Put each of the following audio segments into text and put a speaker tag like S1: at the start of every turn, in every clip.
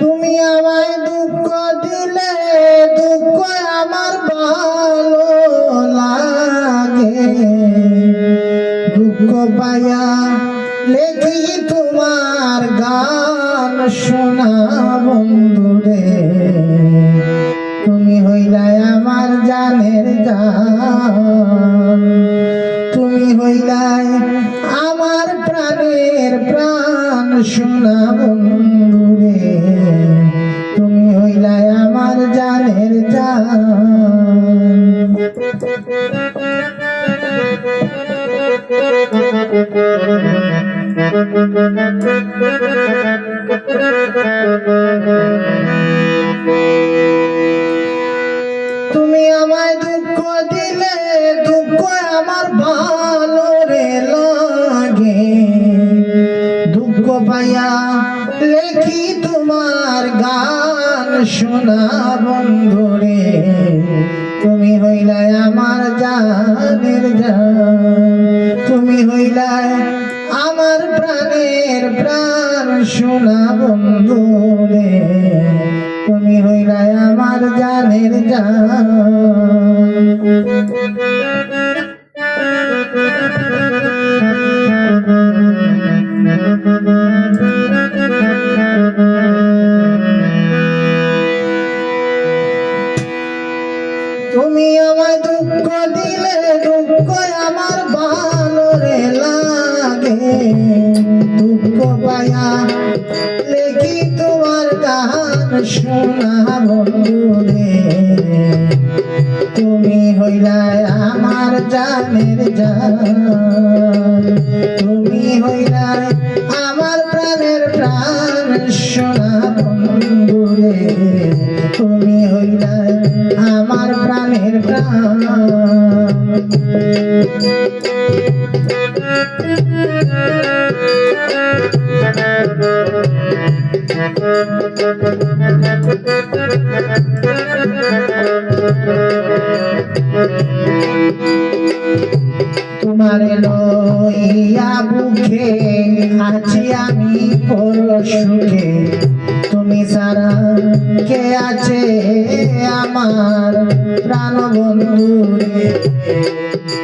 S1: তুমি আমায় দুঃখ দিলে, দুঃখ আমার ভালো লাগে। দুঃখ পাইয়া লেখি তোমার গান শোনা বন্ধুরে বন্ধুরে তুমি হইলাই আমার জানের জান তুমি আমায় দুঃখ দিলে দুঃখ আমার ভালো গান শোনা বন্ধুরে, তুমি হইলাই আমার জানের জান। তুমি হইলাই আমার প্রাণের প্রাণ শোনা বন্ধুরে, তুমি হইলাই আমার জানের জান। আমায় দুঃখ দিলে দুঃখ আমার লাগে। দুঃখ পায়া লেখি তোমার গান শোনা তুমি হইলাই আমার জানের জান। তুমি হইলাই আমার প্রাণের প্রাণ শোনা তোমার লইয়া বুকে আছি আমি পর সুখে কে আছে আমার প্রাণ বন্ধুরে?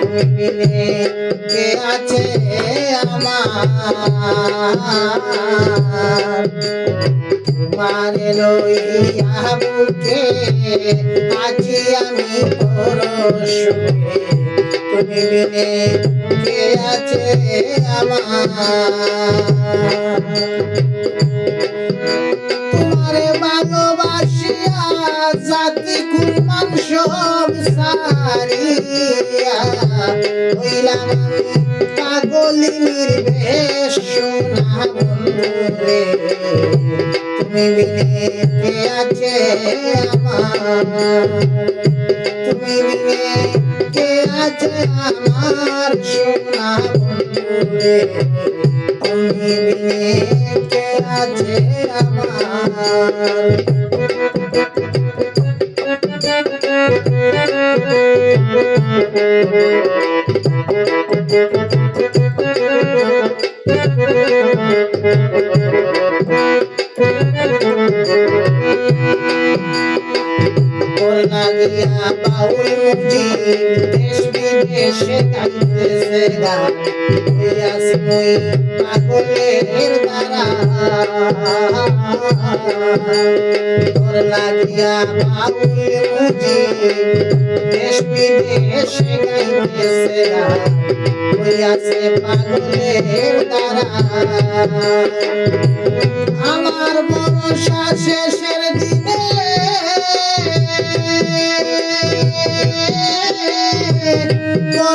S1: তুমি বিনে কে আছে আমার? তোমার লইয়া বুকে আছি আমি তুমি বিনে কে আছে আমার? সোনা বন্ধুরে তুমি বিনে কে আছে আমার তুমি বিনে কে আছে আমার সোনা বন্ধুরে তুমি বিনে কে আছে আমার তোর লাগিয়া বাউল মুজি দেশ বিদেশে গাইতেছে গান মুই পাগলের দ্বারা তোর লাগিয়া বাউল দেশ বিদেশে দ্বারা আমার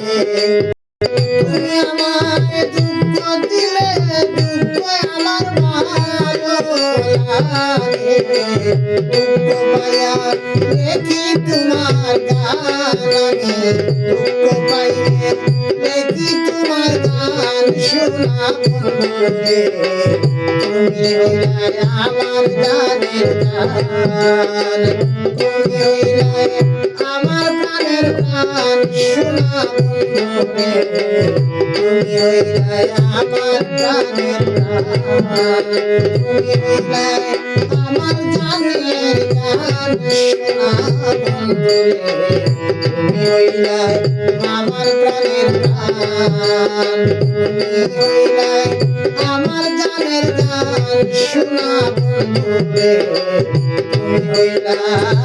S1: তুমি আমারে দুঃখ দিলে দুঃখ আমার ভালো লাগে দুঃখ পাইয়া দেখি তোমার গান আমি দুঃখ পাইলে দেখি তোমার গান শোনা বন্ধুরে তুমি আমার গানের গান তুমি প্রাণের প্রাণ শোনা বন্ধুরে তুমি হইলে আমার জানের গান, শোনা বন্ধুরে। তুমি তুমি গান হইলে